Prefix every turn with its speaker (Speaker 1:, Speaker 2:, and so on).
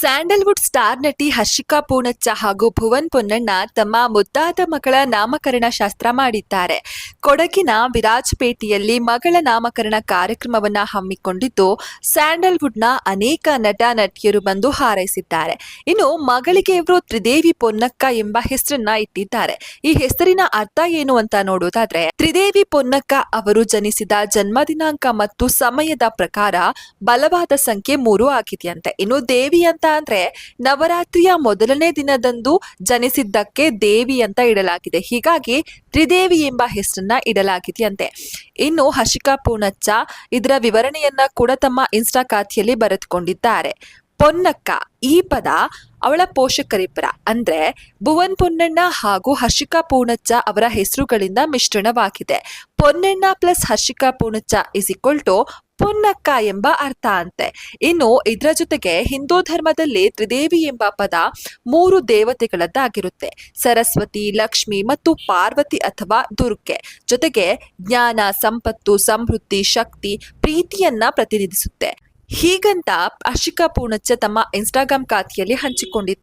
Speaker 1: Sandalwood star ನಟಿ ಹರ್ಷಿಕಾ ಪೂಣಚ್ಚ ಹಾಗೂ ಭುವನ್ ಪೊನ್ನಣ್ಣ ತಮ್ಮ ಮುದ್ದಾದ ಮಗಳ ನಾಮಕರಣ ಶಾಸ್ತ್ರ ಮಾಡಿದ್ದಾರೆ. ಕೊಡಗಿನ ವಿರಾಜಪೇಟೆಯಲ್ಲಿ ಮಗಳ ನಾಮಕರಣ ಕಾರ್ಯಕ್ರಮವನ್ನ ಹಮ್ಮಿಕೊಂಡಿದ್ದು, ಸ್ಯಾಂಡಲ್ವುಡ್ನ ಅನೇಕ ನಟ ನಟಿಯರು ಬಂದು ಹಾರೈಸಿದ್ದಾರೆ. ಇನ್ನು ಮಗಳಿಗೆ ಇವರು ತ್ರಿದೇವಿ ಪೊನ್ನಕ್ಕ ಎಂಬ ಹೆಸರನ್ನ ಇಟ್ಟಿದ್ದಾರೆ. ಈ ಹೆಸರಿನ ಅರ್ಥ ಏನು ಅಂತ ನೋಡೋದಾದ್ರೆ, ತ್ರಿದೇವಿ ಪೊನ್ನಕ್ಕ ಅವರು ಜನಿಸಿದ ಜನ್ಮ ದಿನಾಂಕ ಮತ್ತು ಸಮಯದ ಪ್ರಕಾರ ಬಲವಾದ ಸಂಖ್ಯೆ ಮೂರು ಆಗಿದೆಯಂತೆ. ಇನ್ನು ದೇವಿ ಅಂತ ಅಂದ್ರೆ ನವರಾತ್ರಿಯ ಮೊದಲನೇ ದಿನದಂದು ಜನಿಸಿದ್ದಕ್ಕೆ ದೇವಿ ಅಂತ ಇಡಲಾಗಿದೆ. ಹೀಗಾಗಿ ತ್ರಿದೇವಿ ಎಂಬ ಹೆಸರನ್ನ ಇಡಲಾಗಿದೆಯಂತೆ. ಇನ್ನು ಹಶಿಕಾ ಪೂಣಚ್ಚ ಇದರ ವಿವರಣೆಯನ್ನ ಕೂಡ ತಮ್ಮ ಇನ್ಸ್ಟಾ ಖಾತೆಯಲ್ಲಿ ಬರೆದುಕೊಂಡಿದ್ದಾರೆ. ಪೊನ್ನಕ್ಕ, ಈ ಪದ ಅವಳ ಪೋಷಕರಿಬ್ಬರ, ಅಂದ್ರೆ ಭುವನ್ ಪೊನ್ನಣ್ಣ ಹಾಗೂ ಹರ್ಷಿಕಾ ಪೂಣಚ್ಚ ಅವರ ಹೆಸರುಗಳಿಂದ ಮಿಶ್ರಣವಾಗಿದೆ. Ponnanna plus Harshika Poonacha is equal to Ponnakka ಎಂಬ ಅರ್ಥ ಅಂತೆ. ಇನ್ನು ಇದರ ಜೊತೆಗೆ ಹಿಂದೂ ಧರ್ಮದಲ್ಲಿ ತ್ರಿದೇವಿ ಎಂಬ ಪದ ಮೂರು ದೇವತೆಗಳದ್ದಾಗಿರುತ್ತೆ. ಸರಸ್ವತಿ, ಲಕ್ಷ್ಮಿ ಮತ್ತು ಪಾರ್ವತಿ ಅಥವಾ ದುರ್ಗೆ. ಜೊತೆಗೆ ಜ್ಞಾನ, ಸಂಪತ್ತು, ಸಮೃದ್ಧಿ, ಶಕ್ತಿ, ಪ್ರೀತಿಯನ್ನ ಪ್ರತಿನಿಧಿಸುತ್ತೆ. ಹೀಗಂತ ಅಶಿಕಾ ಪೂರ್ಣಚ್ಚ ತಮ್ಮ ಇನ್ಸ್ಟಾಗ್ರಾಮ್ ಖಾತೆಯಲ್ಲಿ ಹಂಚಿಕೊಂಡಿದ್ದಾರೆ